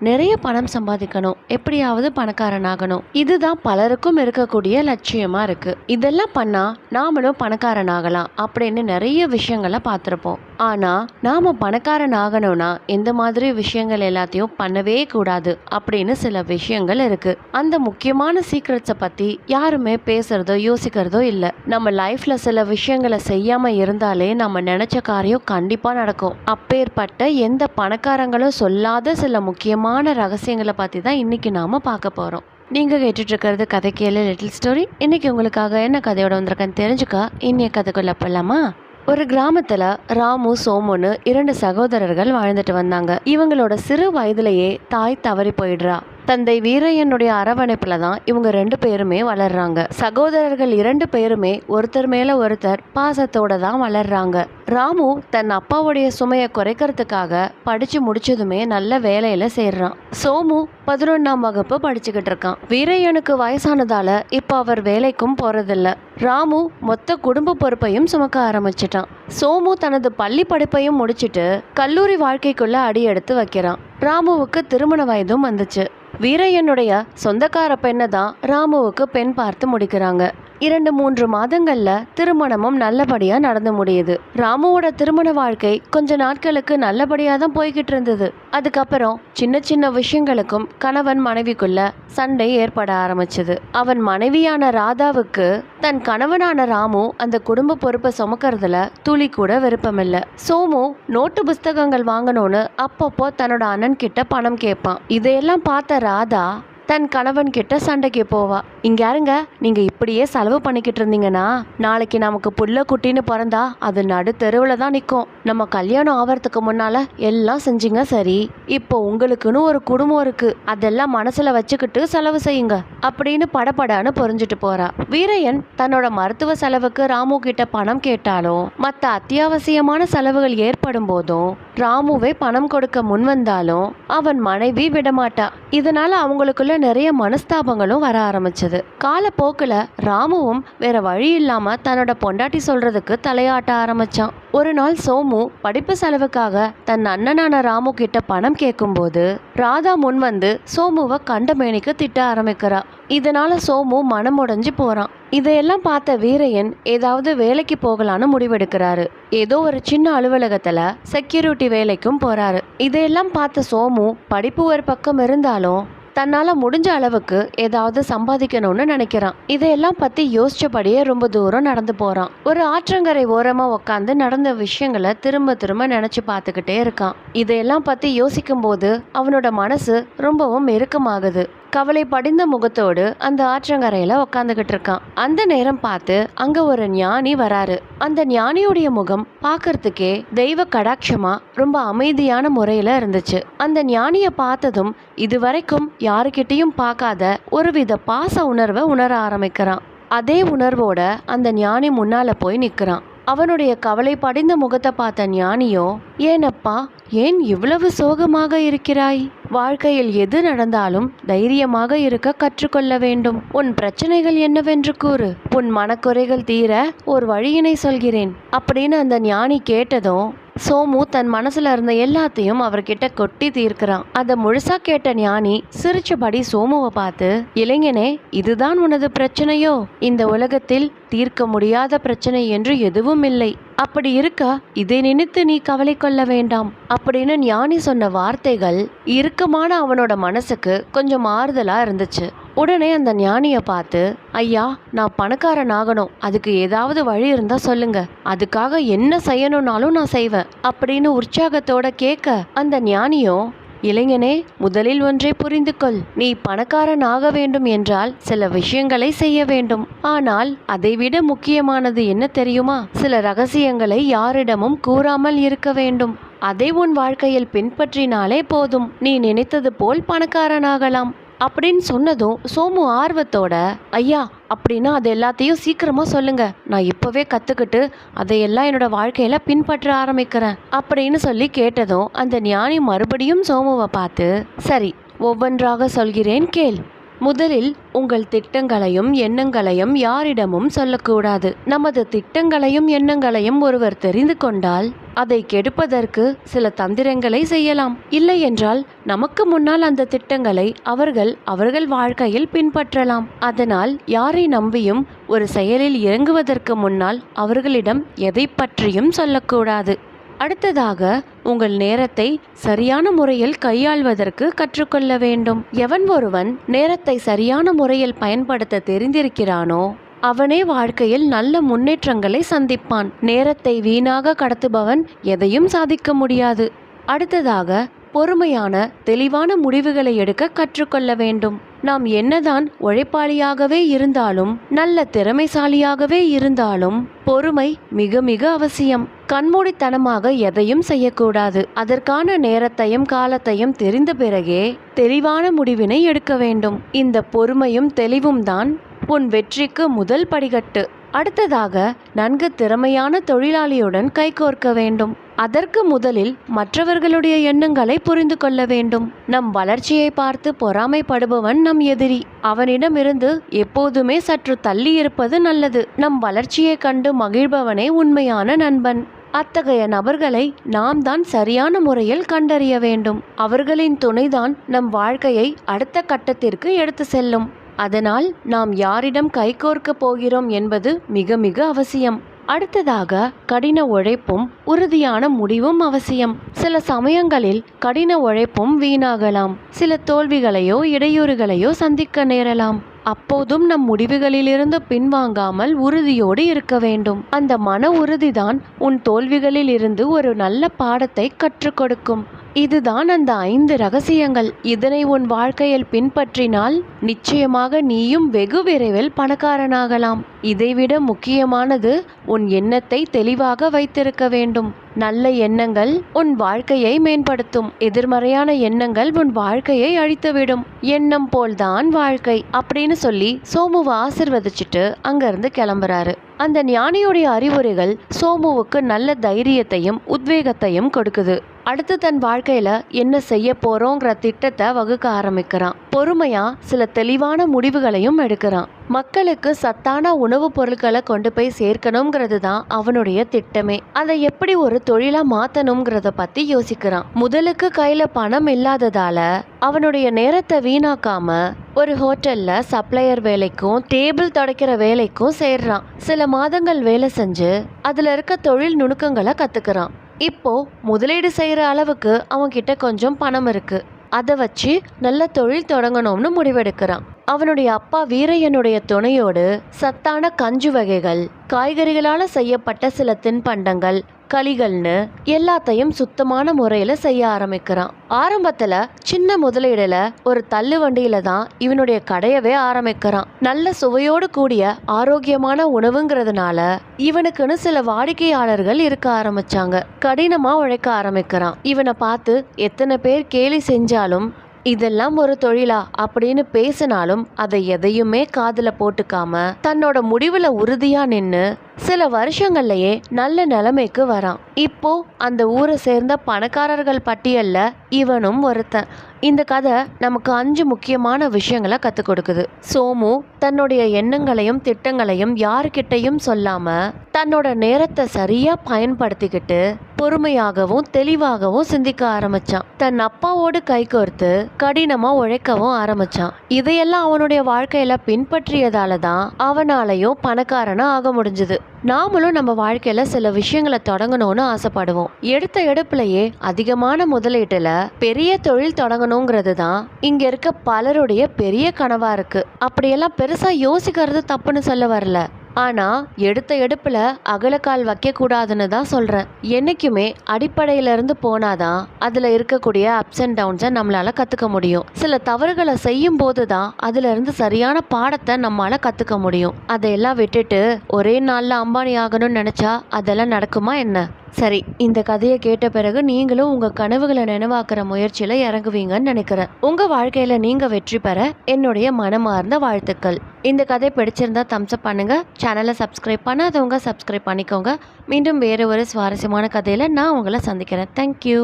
நிறைய பணம் சம்பாதிக்கணும். எப்படியாவது பணக்காரன் ஆகணும் இதுதான் பலருக்கும் இருக்கக்கூடிய லட்சியமா இருக்கு. இதெல்லாம் பண்ணா நாமளும் பணக்காரன் ஆகலாம் அப்படின்னு நிறைய விஷயங்களை பார்த்துருப்போம். ஆனால் நாம் பணக்காரன் ஆகணும்னா எந்த மாதிரி விஷயங்கள் எல்லாத்தையும் பண்ணவே கூடாது அப்படின்னு சில விஷயங்கள் இருக்குது அந்த முக்கியமான சீக்ரெட்ஸை பற்றி யாருமே பேசுகிறதோ யோசிக்கிறதோ இல்லை. நம்ம லைஃப்பில் சில விஷயங்களை செய்யாமல் இருந்தாலே நம்ம நினச்ச காரியம் கண்டிப்பாக நடக்கும். அப்பேற்பட்ட எந்த பணக்காரங்களும் சொல்லாத சில முக்கியமான ரகசியங்களை பற்றி தான் இன்றைக்கி நாம் பார்க்க போகிறோம் நீங்கள் கேட்டுட்ருக்கிறது கதை கேளு லிட்டில் ஸ்டோரி இன்றைக்கி உங்களுக்காக என்ன கதையோட வந்திருக்கேன்னு தெரிஞ்சுக்கா. இன்னைய கதைக்குள்ள போலாமா? ஒரு கிராமத்துல ராமு சோமுன்னு இரண்டு சகோதரர்கள் வாழ்ந்துட்டு வந்தாங்க. இவங்களோட சிறு வயதிலேயே தாய் தவறி போயிடுறா. தந்தை வீரையனுடைய அரவணைப்பில் தான் இவங்க ரெண்டு பேருமே வளர்றாங்க. சகோதரர்கள் இரண்டு பேருமே ஒருத்தர் மேலே ஒருத்தர் பாசத்தோட தான் வளர்றாங்க. ராமு தன் அப்பாவுடைய சுமையை குறைக்கிறதுக்காக படித்து முடிச்சதுமே நல்ல வேலையில் சேர்றான். சோமு பதினொன்றாம் வகுப்பு படிச்சுக்கிட்டு இருக்கான். வீரையனுக்கு வயசானதால இப்போ அவர் வேலைக்கும் போகிறதில்ல ராமு மொத்த குடும்ப பொறுப்பையும் சுமக்க ஆரம்பிச்சிட்டான். சோமு தனது பள்ளி படிப்பையும் முடிச்சிட்டு கல்லூரி வாழ்க்கைக்குள்ள அடி எடுத்து வைக்கிறான். ராமுவுக்கு திருமண வயதும் வந்துச்சு. வீரையனுடைய சொந்தக்கார பெண்ணை தான் ராமுவுக்கு பெண் பார்த்து முடிக்கிறாங்க. இரண்டு மூன்று மாதங்கள்ல திருமணமும் நல்லபடியா நடந்து முடியுது. ராமுவோட திருமண வாழ்க்கை கொஞ்ச நாட்களுக்கு நல்லபடியா தான் போய்கிட்டு இருந்தது. அதுக்கப்புறம் சின்ன சின்ன விஷயங்களுக்கும் கணவன் மனைவிக்குள்ள சண்டை ஏற்பட ஆரம்பிச்சது. அவன் மனைவியான ராதாவுக்கு தன் கணவனான ராமு அந்த குடும்ப பொறுப்பை சுமக்கிறதுல துளி கூட விருப்பமில்லை. சோமு நோட்டு புஸ்தகங்கள் வாங்கணும்னு அப்பப்போ தன்னோட அண்ணன் கிட்ட பணம் கேட்பான். இதையெல்லாம் பார்த்த ராதா தன் கணவன் கிட்ட சண்டைக்கு போவா. இங்கே யாருங்க? நீங்கள் இப்படியே செலவு பண்ணிக்கிட்டு இருந்தீங்கன்னா நாளைக்கு நமக்கு புள்ள குட்டின்னு பிறந்தா அது நடு தெருவில் தான் நிற்கும் நம்ம கல்யாணம் ஆகிறதுக்கு முன்னால் எல்லாம் செஞ்சீங்க சரி. இப்போ உங்களுக்குன்னு ஒரு குடும்பம் இருக்குது அதெல்லாம் மனசில் வச்சுக்கிட்டு செலவு செய்யுங்க. அப்படின்னு படப்படான்னு புரிஞ்சுட்டு போறா. வீரையன் தன்னோட மருத்துவ செலவுக்கு ராமு கிட்ட பணம் கேட்டாலும் மற்ற அத்தியாவசியமான செலவுகள் ஏற்படும் போதும் ராமுவே பணம் கொடுக்க முன் வந்தாலும் அவன் மனைவி விடமாட்டா. இதனால அவங்களுக்குள்ள நிறைய மனஸ்தாபங்களும் வர ஆரம்பிச்சது. காலப்போக்கில் ராமுவும் வேற வழி இல்லாமல் தன்னோட பொண்டாட்டி சொல்றதுக்கு தலையாட்ட ஆரம்பிச்சான். ஒரு நாள் சோமு படிப்பு செலவுக்காக தன் அண்ணனான ராமு கிட்ட பணம் கேட்கும்போது ராதா முன் வந்து சோமுவை கண்டமேனிக்கு திட்ட ஆரம்பிக்கிறா. இதனால சோமு மனம் உடைஞ்சு போறான். இதையெல்லாம் பார்த்த வீரையன் ஏதாவது வேலைக்கு போகலான்னு முடிவெடுக்கிறாரு. ஏதோ ஒரு சின்ன அலுவலகத்துல செக்யூரிட்டி வேலைக்கும் போறாரு. இதையெல்லாம் பார்த்த சோமு படிப்பு ஒரு பக்கம் இருந்தாலும் தன்னால் முடிஞ்ச அளவுக்கு ஏதாவது சம்பாதிக்கணும்னு நினைக்கிறான். இதையெல்லாம் பற்றி யோசிச்சபடியே ரொம்ப தூரம் நடந்து போகிறான் ஒரு ஆற்றங்கரை ஓரமாக உட்காந்து நடந்த விஷயங்களை திரும்ப திரும்ப நினச்சி பார்த்துக்கிட்டே இருக்கான். இதையெல்லாம் பற்றி யோசிக்கும் போது அவனோட மனசு ரொம்பவும் இறுக்கமாகுது. கவலை படிந்த முகத்தோடு அந்த ஆற்றங்கரையில உக்காந்துகிட்டு இருக்கான். அந்த நேரம் பார்த்து அங்க ஒரு ஞானி வராரு. அந்த ஞானியுடைய முகம் பார்க்கறதுக்கே தெய்வ கடாட்சமா ரொம்ப அமைதியான முறையில இருந்துச்சு. அந்த ஞானிய பார்த்ததும் இதுவரைக்கும் யாருக்கிட்டேயும் பார்க்காத ஒருவித பாச உணர்வை உணர ஆரம்பிக்கிறான். அதே உணர்வோட அந்த ஞானி முன்னால் போய் நிற்கிறான் அவனுடைய கவலை படிந்த முகத்தை பார்த்த ஞானியோ ஏனப்பா ஏன் இவ்வளவு சோகமாக இருக்கிறாய்? வாழ்க்கையில் எது நடந்தாலும் தைரியமாக இருக்க கற்றுக்கொள்ள வேண்டும். உன் பிரச்சனைகள் என்னவென்று கூறு. உன் மனக்குறைகள் தீர ஒரு வழியினை சொல்கிறேன். அப்படின்னு அந்த ஞானி கேட்டதும் சோமு தன் மனசுல இருந்த எல்லாத்தையும் அவர்கிட்ட கொட்டி தீர்க்கிறான். அதை முழுசா கேட்ட ஞானி சிரிச்சபடி சோமுவை பார்த்து இளைஞனே இதுதான் உனது பிரச்சனையோ? இந்த உலகத்தில் தீர்க்க முடியாத பிரச்சனை என்று எதுவும் இல்லை. அப்படி இருக்க இதை நினைத்து நீ கவலை கொள்ள வேண்டாம். அப்படின்னு ஞானி சொன்ன வார்த்தைகள் இறுக்கமான அவனோட மனசுக்கு கொஞ்சம் ஆறுதலா இருந்துச்சு. உடனே அந்த ஞானியை பார்த்து ஐயா நான் பணக்காரன் ஆகணும் அதுக்கு ஏதாவது வழி இருந்தால் சொல்லுங்க. அதுக்காக என்ன செய்யணும்னாலும் நான் செய்வேன் அப்படின்னு உற்சாகத்தோட கேட்க அந்த ஞானியோ இளைஞனே முதலில் ஒன்றை புரிந்து கொள். நீ பணக்காரன் ஆக வேண்டும் என்றால் சில விஷயங்களை செய்ய வேண்டும். ஆனால் அதைவிட முக்கியமானது என்ன தெரியுமா? சில ரகசியங்களை யாரிடமும் கூறாமல் இருக்க வேண்டும். அதை உன் வாழ்க்கையில் பின்பற்றினாலே போதும். நீ நினைத்தது போல் பணக்காரனாகலாம். அப்படின்னு சொன்னதும் சோமு ஆர்வத்தோட ஐயா அப்படின்னா அது எல்லாத்தையும் சீக்கிரமாக சொல்லுங்க. நான் இப்போவே கற்றுக்கிட்டு அதையெல்லாம் என்னோட வாழ்க்கையில் பின்பற்ற ஆரம்பிக்கிறேன் அப்படின்னு சொல்லி கேட்டதும் அந்த ஞானி மறுபடியும் சோமுவை பார்த்து சரி ஒவ்வொன்றாக சொல்கிறேன் கேள். முதலில் உங்கள் திட்டங்களையும் எண்ணங்களையும் யாரிடமும் சொல்லக்கூடாது. நமது திட்டங்களையும் எண்ணங்களையும் ஒருவர் தெரிந்து கொண்டால் அதை கெடுப்பதற்கு சில தந்திரங்களை செய்யலாம். இல்லை என்றால் நமக்கு முன்னால் அந்த திட்டங்களை அவர்கள் அவர்கள் வாழ்க்கையில் பின்பற்றலாம். அதனால் யாரை நம்பியும் ஒரு செயலில் இறங்குவதற்கு முன்னால் அவர்களிடம் எதை பற்றியும் சொல்லக்கூடாது. அடுத்ததாக உங்கள் நேரத்தை சரியான முறையில் கையாள்வதற்கு கற்றுக்கொள்ள வேண்டும். எவன் ஒருவன் நேரத்தை சரியான முறையில் பயன்படுத்த தெரிந்திருக்கிறானோ அவனே வாழ்க்கையில் நல்ல முன்னேற்றங்களை சந்திப்பான். நேரத்தை வீணாக கடத்துபவன் எதையும் சாதிக்க முடியாது. அடுத்ததாக பொறுமையான தெளிவான முடிவுகளை எடுக்க கற்றுக்கொள்ள வேண்டும். நாம் என்னதான் உழைப்பாளியாகவே இருந்தாலும் நல்ல திறமைசாலியாகவே இருந்தாலும் பொறுமை மிக மிக அவசியம். கண்மூடித்தனமாக எதையும் செய்யக்கூடாது. அதற்கான நேரத்தையும் காலத்தையும் தெரிந்த பிறகே தெளிவான முடிவினை எடுக்க வேண்டும். இந்த பொறுமையும் தெளிவும் தான் உன் வெற்றிக்கு முதல் படிகட்டு அடுத்ததாக நன்கு திறமையான தொழிலாளியுடன் கைகோர்க்க வேண்டும். அதற்கு முதலில் மற்றவர்களுடைய எண்ணங்களை புரிந்து கொள்ள வேண்டும். நம் வளர்ச்சியை பார்த்து பொறாமைப்படுபவன் நம் எதிரி. அவனிடமிருந்து எப்போதுமே சற்று தள்ளி இருப்பது நல்லது. நம் வளர்ச்சியை கண்டு மகிழ்பவனே உண்மையான நண்பன். அத்தகைய நபர்களை நாம் தான் சரியான முறையில் கண்டறிய வேண்டும். அவர்களின் துணைதான் நம் வாழ்க்கையை அடுத்த கட்டத்திற்கு எடுத்து செல்லும். அதனால் நாம் யாரிடம் கைகோர்க்கப் போகிறோம் என்பது மிக மிக அவசியம். அடுத்ததாக கடின உழைப்பும் உறுதியான முடிவும் அவசியம். சில சமயங்களில் கடின உழைப்பும் வீணாகலாம். சில தோல்விகளையோ இடையூறுகளையோ சந்திக்க நேரலாம். அப்போதும் நம் முடிவுகளிலிருந்து பின்வாங்காமல் உறுதியோடு இருக்க வேண்டும். அந்த மன உறுதிதான் உன் தோல்விகளில் இருந்து ஒரு நல்ல பாடத்தை கற்றுக் கொடுக்கும். இதுதான் அந்த ஐந்து ரகசியங்கள். இதனை உன் வாழ்க்கையில் பின்பற்றினால் நிச்சயமாக நீயும் வெகு விரைவில் பணக்காரனாகலாம். இதைவிட முக்கியமானது உன் எண்ணத்தை தெளிவாக வைத்திருக்க வேண்டும். நல்ல எண்ணங்கள் உன் வாழ்க்கையை மேம்படுத்தும். எதிர்மறையான எண்ணங்கள் உன் வாழ்க்கையை அழித்துவிடும். எண்ணம் போல்தான் வாழ்க்கை அப்படின்னு சொல்லி சோமுவை ஆசிர்வதிச்சுட்டு அங்கிருந்து கிளம்புறாரு. அந்த ஞானியுடைய அறிவுரைகள் சோமுவுக்கு நல்ல தைரியத்தையும் உத்வேகத்தையும் கொடுக்குது. அடுத்து தன் வாழ்க்கையில என்ன செய்ய போறோங்கிற திட்டத்தை வகுக்க ஆரம்பிக்கிறான். பொறுமையா சில தெளிவான முடிவுகளையும் எடுக்கிறான். மக்களுக்கு சத்தான உணவுப் பொருட்களை கொண்டு போய் சேர்க்கணுங்கிறது தான் அவனுடைய திட்டமே. அதை எப்படி ஒரு தொழிலா மாத்தணுங்கிறத பத்தி யோசிக்கிறான். முதலுக்கு கையில பணம் இல்லாததால அவனுடைய நேரத்தை வீணாக்காம ஒரு ஹோட்டல்ல சப்ளையர் வேலைக்கும் டேபிள் துடைக்கிற வேலைக்கும் சேர்றான். சில மாதங்கள் வேலை செஞ்சு அதுல இருக்க தொழில் நுணுக்கங்களை கத்துக்கிறான். இப்போ முதலீடு செய்யற அளவுக்கு அவன்கிட்ட கொஞ்சம் பணம் இருக்கு. அதை வச்சு நல்ல தொழில் தொடங்கணும்னு முடிவெடுக்கிறான். அவனுடைய அப்பா வீரையனுடைய துணையோடு சத்தான கஞ்சு வகைகள் காய்கறிகளால் செய்யப்பட்ட சில தின்பண்டங்கள் களிகள்னு எல்லாத்தையும் சுத்தமான முறையில் செய்ய ஆரம்பிக்கிறான். ஆரம்பத்தில் சின்ன முதலீடுல ஒரு தள்ளு வண்டியில தான் இவனுடைய கடையவே ஆரம்பிக்கிறான். நல்ல சுவையோடு கூடிய ஆரோக்கியமான உணவுங்கிறதுனால இவனுக்குன்னு சில வாடிக்கையாளர்கள் இருக்க ஆரம்பிச்சாங்க. கடினமா உழைக்க ஆரம்பிக்கிறான். இவனை பார்த்து எத்தனை பேர் கேலி செஞ்சாலும் இதெல்லாம் ஒரு தொழிலா அப்படின்னு பேசினாலும் அதை எதையுமே காதில் போட்டுக்காம தன்னோட முடிவில் உறுதியாக நின்று சில வருஷங்கள்லயே நல்ல நிலைமைக்கு வரான். இப்போ அந்த ஊரை சேர்ந்த பணக்காரர்கள் பட்டியலில் இவனும் ஒருத்தன். இந்த கதை நமக்கு அஞ்சு முக்கியமான விஷயங்களை கற்றுக் கொடுக்குது. சோமு தன்னுடைய எண்ணங்களையும் திட்டங்களையும் யார்கிட்டையும் சொல்லாம தன்னோட நேரத்தை சரியா பயன்படுத்திக்கிட்டு பொறுமையாகவும் தெளிவாகவும் சிந்திக்க ஆரம்பிச்சான். தன் அப்பாவோடு கைகோர்த்து கடினமா உழைக்கவும் ஆரம்பிச்சான். இதையெல்லாம் அவனுடைய வாழ்க்கையில பின்பற்றியதால தான் அவனாலையும் பணக்காரனா ஆக முடிஞ்சது. நாமளும் நம்ம வாழ்க்கையில் சில விஷயங்களை தொடங்கணும்னு ஆசைப்படுவோம். எடுத்த எடுப்புலயே அதிகமான முதலீட்டில் பெரிய தொழில் தொடங்கணுங்கிறது தான் இங்கே இருக்க பலருடைய பெரிய கனவாக இருக்குது அப்படியெல்லாம் பெருசாக யோசிக்கிறது தப்புன்னு சொல்ல வரல. ஆனால் எடுத்த எடுப்பில் அகலக்கால் வைக்கக்கூடாதுன்னு தான் சொல்கிறேன் என்றைக்குமே அடிப்படையில இருந்து போனாதான் அதில் இருக்கக்கூடிய அப்ஸ் அண்ட் டவுன்ஸை நம்மளால் கற்றுக்க முடியும். சில தவறுகளை செய்யும் போது தான் அதுலேருந்து சரியான பாடத்தை நம்மளால் கற்றுக்க முடியும். அதையெல்லாம் விட்டுட்டு ஒரே நாளில் அம்பானி ஆகணும்னு நினச்சா அதெல்லாம் நடக்குமா என்ன? சரி இந்த கதையை கேட்ட பிறகு நீங்களும் உங்கள் கனவுகளை நினைவாக்குற முயற்சியில் இறங்குவீங்கன்னு நினைக்கிறேன். உங்கள் வாழ்க்கையில் நீங்கள் வெற்றி பெற என்னுடைய மனமார்ந்த வாழ்த்துக்கள். இந்த கதை பிடிச்சிருந்தா தம்ஸ்அப் பண்ணுங்க. சேனலை சப்ஸ்கிரைப் பண்ணாதவங்க சப்ஸ்கிரைப் பண்ணிக்கோங்க. மீண்டும் வேறு ஒரு சுவாரஸ்யமான கதையில் நான் உங்களை சந்திக்கிறேன். தேங்க்யூ